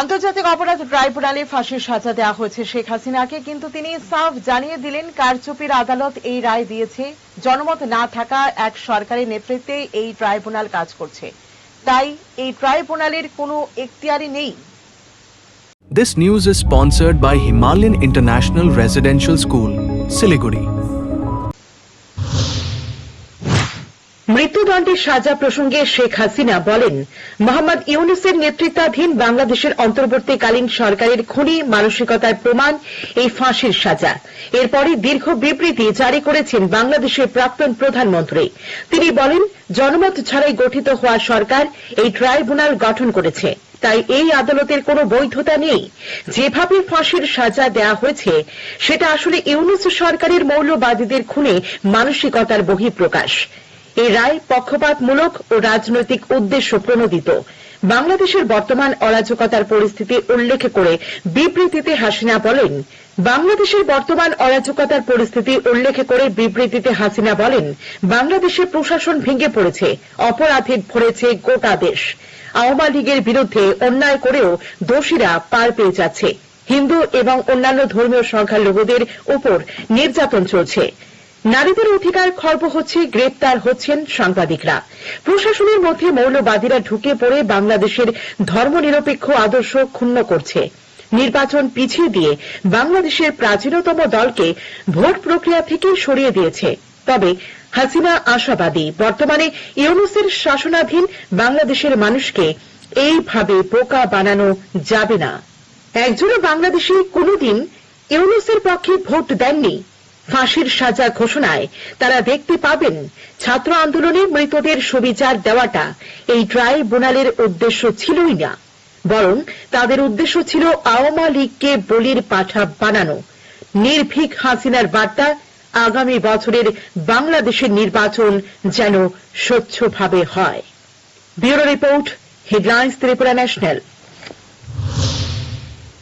আন্তর্জাতিক অপরাধ ট্রাইব্যুনালে ফাঁসির সাজা দেওয়া হয়েছে শেখ হাসিনাকে কিন্তু তিনি সাফ জানিয়ে দিলেন কারচুপির আদালত এই রায় দিয়েছে। জনমত না থাকা এক সরকারি নেতৃত্বে এই ট্রাইব্যুনাল কাজ করছে। তাই এই ট্রাইব্যুনালের কোনো এখতিয়ারি নেই। This news is sponsored by Himalayan International Residential School, Siliguri. মৃত্যুদণ্ডের সাজা প্রসঙ্গে শেখ হাসিনা বলেন, মোহাম্মদ ইউনুসের নেতৃত্বাধীন বাংলাদেশের অন্তর্বর্তীকালীন সরকারের খুনি মানসিকতার প্রমাণ এই ফাঁসির সাজা। এরপরে দীর্ঘ বিবৃতি জারি করেছেন বাংলাদেশের প্রাক্তন প্রধানমন্ত্রী। তিনি বলেন, জনমত ছাড়াই গঠিত হওয়া সরকার এই ট্রাইব্যুনাল গঠন করেছে। তাই এই আদালতের কোনো বৈধতা নেই। যেভাবে ফাঁসির সাজা দেয়া হয়েছে, সেটা আসলে ইউনুস সরকারের মৌলবাদীদের খুনে মানসিকতার বহিঃপ্রকাশ। এই রায় পক্ষপাতমূলক ও রাজনৈতিক উদ্দেশ্য প্রণোদিত। বাংলাদেশের বর্তমান অরাজকতার পরিস্থিতি উল্লেখ করে বিবৃতিতে হাসিনা বলেন, বাংলাদেশের বর্তমান অরাজকতার পরিস্থিতি উল্লেখ করে বিবৃতিতে হাসিনা বলেন, বাংলাদেশের প্রশাসন ভেঙে পড়েছে অপরাধে ভরেছে গোটা দেশ। আওয়ামী লীগের বিরুদ্ধে অন্যায় করেও দোষীরা পার পেয়ে যাচ্ছে। হিন্দু এবং অন্যান্য ধর্মীয় সংখ্যালঘুদের উপর নির্যাতন চলছে। নারীদের অধিকার খর্ব হচ্ছে, গ্রেপ্তার হচ্ছেন সাংবাদিকরা। প্রশাসনের মধ্যে মৌলবাদীরা ঢুকে পড়ে বাংলাদেশের ধর্মনিরপেক্ষ আদর্শ ক্ষুণ্ণ করছে। নির্বাচন পিছিয়ে দিয়ে বাংলাদেশের প্রাচীনতম দলকে ভোট প্রক্রিয়া থেকে সরিয়ে দিয়েছে। তবে হাসিনা আশাবাদী, বর্তমানে ইউনুসের শাসনাধীন বাংলাদেশের মানুষকে এইভাবে বোকা বানানো যাবে না। একজনও বাংলাদেশে কোনোদিন ইউনুসের পক্ষে ভোট দেননি। ফাঁসির সাজা ঘোষণায় তারা দেখতে পাবেন ছাত্র আন্দোলনে মৃতদের সুবিচার দেওয়াটা। এই ট্রাইব্যুনালের উদ্দেশ্য ছিলই না। বরং তাদের উদ্দেশ্য ছিল আওয়ামী লীগকে বলির পাঠা বানানো। নির্ভীক হাসিনার বার্তা আগামী বছরের বাংলাদেশের নির্বাচন যেন স্বচ্ছভাবে হয়। Bureau report, headlines Tripura national.